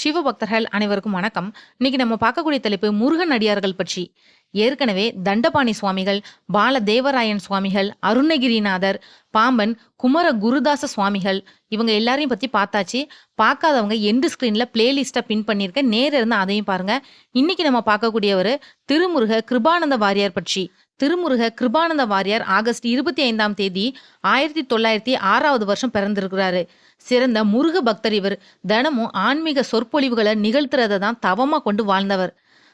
சிவபக்தர்கள் அனைவருக்கும் வணக்கம். இன்னைக்கு நம்ம பார்க்கக்கூடிய தலைப்பு முருகன் அடியார்கள் பற்றி. ஏற்கனவே தண்டபாணி சுவாமிகள் பால தேவராயன் சுவாமிகள் அருணகிரிநாதர் பாம்பன் குமர குருதாச சுவாமிகள் இவங்க எல்லாரையும் பற்றி பார்த்தாச்சு. பார்க்காதவங்க எண்டு ஸ்க்ரீனில் பிளேலிஸ்ட்டை பின் பண்ணியிருக்கேன் நேர இருந்து அதையும் பாருங்கள் இன்னைக்கு நம்ம பார்க்கக்கூடியவர் திருமுருக கிருபானந்த வாரியார் பற்றி. திருமுருக கிருபானந்த வாரியார் ஆகஸ்ட் இருபத்தி ஐந்தாம் தேதி ஆயிரத்தி தொள்ளாயிரத்தி ஆறாவது வருஷம் பிறந்திருக்கிறாரு. சிறந்த முருக பக்தர் இவர். தினமும் ஆன்மீக சொற்பொழிவுகளை நிகழ்த்துறதை தான் தவமா கொண்டு வாழ்ந்தவர்.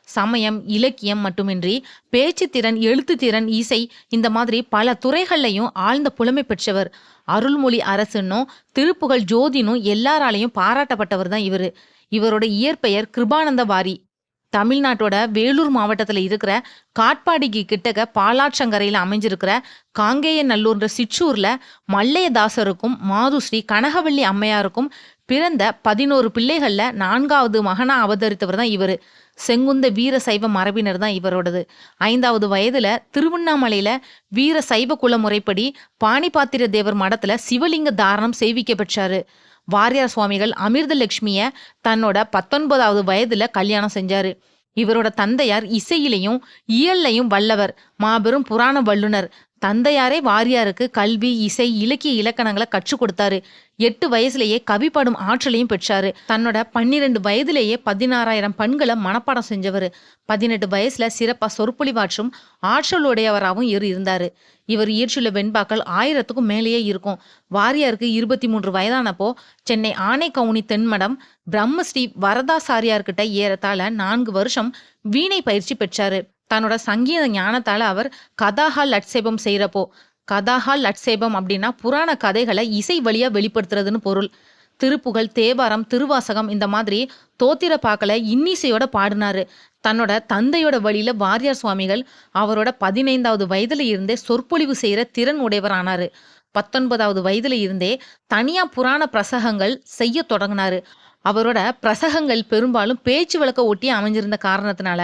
சமயம் இலக்கியம் மட்டுமின்றி பேச்சு திறன் எழுத்து திறன் இசை இந்த மாதிரி பல துறைகள்லையும் ஆழ்ந்த புலமை பெற்றவர். அருள்மொழி அரசுன்னும் திருப்புகழ் ஜோதினும் எல்லாராலையும் பாராட்டப்பட்டவர் தான் இவர். இவரோட இயற்பெயர் கிருபானந்த வாரி. தமிழ்நாட்டோட வேலூர் மாவட்டத்தில் இருக்கிற காட்பாடிக்கு கிட்டக்க பாலாற்றங்கரையில் அமைஞ்சிருக்கிற காங்கேயநல்லூர்ன்ற சிற்றூர்ல மல்லையதாசருக்கும் மாதுஸ்ரீ கனகவள்ளி அம்மையாருக்கும் பிறந்த பதினோரு பிள்ளைகள்ல நான்காவது மகனா அவதரித்தவர் தான் இவர். செங்குந்த வீர சைவ மரபினர் தான் இவரோடது. ஐந்தாவது வயதுல திருவண்ணாமலையில வீர சைவ குல முறைப்படி பாணிபாத்திர தேவர் மடத்துல சிவலிங்க தாரணம் செய்விக்க பெற்றாரு வாரியார் சுவாமிகள் அமிர்தலட்சுமியை தன்னோட பத்தொன்பதாவது வயதுல கல்யாணம் செஞ்சாரு. இவரோட தந்தையார் இசையிலையும் இயல்லையும் வல்லவர். மாபெரும் புராண வல்லுனர். தந்தையாரே வாரியாருக்கு கல்வி இசை இலக்கிய இலக்கணங்களை கற்றுக் கொடுத்தாரு. எட்டு வயசுலேயே கவி பாடும் ஆற்றலையும் பெற்றாரு. தன்னோட பன்னிரெண்டு வயதிலேயே பதினாறாயிரம் பண்களை மனப்பாடம் செஞ்சவர். பதினெட்டு வயசுல சிறப்பா சொற்பொழிவாற்றும் ஆற்றலுடையவராகவும் இவர் இருந்தாரு. இவர் இயற்றியுள்ள வெண்பாக்கள் ஆயிரத்துக்கும் மேலேயே இருக்கும். வாரியாருக்கு இருபத்தி மூன்று வயதானப்போ சென்னை ஆனைக்கவுனி தென்மடம் பிரம்மஸ்ரீ வரதாசாரியார்கிட்ட ஏறத்தாழ நான்கு வருஷம் வீணை பயிற்சி பெற்றாரு. தன்னோட சங்கீத ஞானத்தால் அவர் கதாஹா லட்சேபம் செய்கிறப்போ கதாஹா லட்சேபம் அப்படின்னா புராண கதைகளை இசை வழியாக வெளிப்படுத்துறதுன்னு பொருள். திருப்புகழ் தேவாரம் திருவாசகம் இந்த மாதிரி தோத்திர பாக்களை இன்னிசையோட பாடினாரு. தன்னோட தந்தையோட வழியில வாரியார் சுவாமிகள் அவரோட பதினைந்தாவது வயதுல இருந்தே சொற்பொழிவு செய்யற திறன் உடையவரானாரு பத்தொன்பதாவது வயதுல இருந்தே தனியா புராண பிரசகங்கள் செய்ய தொடங்கினாரு. அவரோட பிரசகங்கள் பெரும்பாலும் பேச்சு வழக்க ஒட்டி அமைஞ்சிருந்த காரணத்தினால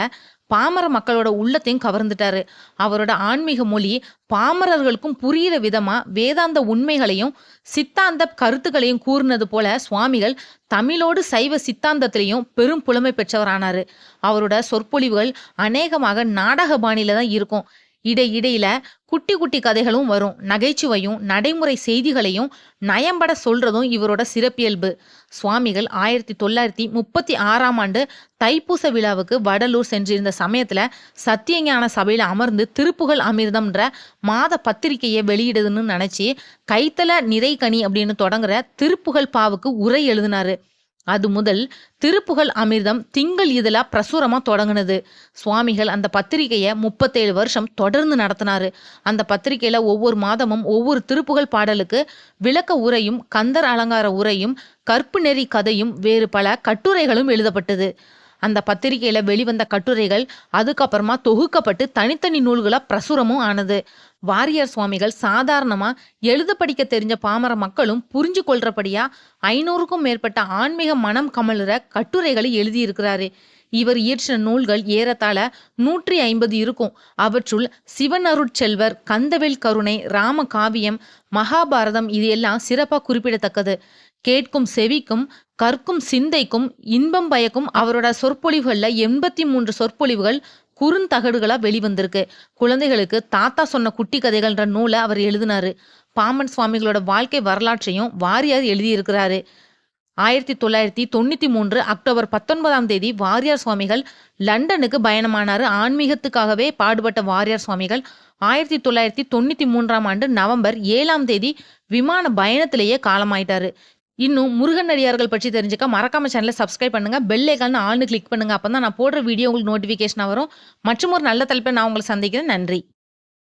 பாமர மக்களோட உள்ளத்தையும் கவர்ந்துட்டாரு. அவரோட ஆன்மீக மொழி பாமரர்களுக்கும் புரியிற விதமா வேதாந்த உண்மைகளையும் சித்தாந்த கருத்துக்களையும் கூறினது போல சுவாமிகள் தமிழோடு சைவ சித்தாந்தத்திலையும் பெரும் புலமை பெற்றவரானாரு. அவரோட சொற்பொழிவுகள் அநேகமாக நாடக பாணியில தான் இருக்கும். இடையிடையில குட்டி குட்டி கதைகளும் வரும். நகைச்சுவையும் நடைமுறை செய்திகளையும் நயம்பட சொல்றதும் இவரோட சிறப்பியல்பு. சுவாமிகள் ஆயிரத்தி தொள்ளாயிரத்தி முப்பத்தி ஆறாம் ஆண்டு தைப்பூச விழாவுக்கு வடலூர் சென்றிருந்த சமயத்துல சத்தியஞான சபையில அமர்ந்து திருப்புகழ் அமிர்தம்ன்ற மாத பத்திரிகையை வெளியிடுதுன்னு நினைச்சு கைத்தல நிறைகனி அப்படின்னு தொடங்குற திருப்புகழ் பாவுக்கு உரை எழுதினாரு. அது முதல் திருப்புகழ் அமிர்தம் திங்கள் இதழா பிரசுரமாக தொடங்குனது. சுவாமிகள் அந்த பத்திரிகையை முப்பத்தேழு வருஷம் தொடர்ந்து நடத்தினாரு. அந்த பத்திரிகையில் ஒவ்வொரு மாதமும் ஒவ்வொரு திருப்புகழ் பாடலுக்கு விளக்க உரையும் கந்தர் அலங்கார உரையும் கற்பு நெறி கதையும் வேறு பல கட்டுரைகளும் எழுதப்பட்டது. அந்த பத்திரிகையில் வெளிவந்த கட்டுரைகள் அதுக்கப்புறமா தொகுக்கப்பட்டு தனித்தனி நூல்களாக பிரசுரமும் ஆனது. வாரியார் சுவாமிகள் சாதாரணமா எழுத படிக்க தெரிஞ்ச பாமர மக்களும் புரிஞ்சு கொள்றபடியா ஐநூறுக்கும் மேற்பட்ட ஆன்மீக மனம் கமலுற கட்டுரைகளை எழுதியிருக்கிறாரு. இவர் இயற்றின நூல்கள் ஏறத்தாழ நூற்றி ஐம்பது இருக்கும். அவற்றுள் சிவனருட்செல்வர் கந்தவேல் கருணை ராம காவியம் மகாபாரதம் இது எல்லாம் சிறப்பாக குறிப்பிடத்தக்கது. கேட்கும் செவிக்கும் கற்கும் சிந்தைக்கும் இன்பம் பயக்கும் அவரோட சொற்பொழிவுகளில் எண்பத்தி மூன்று சொற்பொழிவுகள் குறுந்தகடுகளா வெளிவந்திருக்கு. குழந்தைகளுக்கு தாத்தா சொன்ன குட்டி கதைகள்ன்ற நூலை அவர் எழுதினாரு. பாமன் சுவாமிகளோட வாழ்க்கை வரலாற்றையும் வாரியார் எழுதியிருக்கிறாரு. ஆயிரத்தி தொள்ளாயிரத்தி தொண்ணூத்தி மூன்று அக்டோபர் பத்தொன்பதாம் தேதி வாரியார் சுவாமிகள் லண்டனுக்கு பயணமானாரு. ஆன்மீகத்துக்காகவே பாடுபட்ட வாரியார் சுவாமிகள் ஆயிரத்தி தொள்ளாயிரத்தி தொண்ணூத்தி மூன்றாம் ஆண்டு நவம்பர் ஏழாம் தேதி விமான பயணத்திலேயே காலமாயிட்டாரு. இன்னும் முருகன் அடியார்கள் பற்றி தெரிஞ்சுக்க மறக்காம சேனலை சப்ஸ்கிரைப் பண்ணுங்க. பெல் ஐக்கான ஆள்னு கிளிக் பண்ணுங்க. அப்பதான் நான் போடுற வீடியோ உங்களுக்கு நோட்டிஃபிகேஷன் வரும். மற்றும் ஒரு நல்ல தலைப்பை நான் உங்களை சந்திக்கிறேன். நன்றி.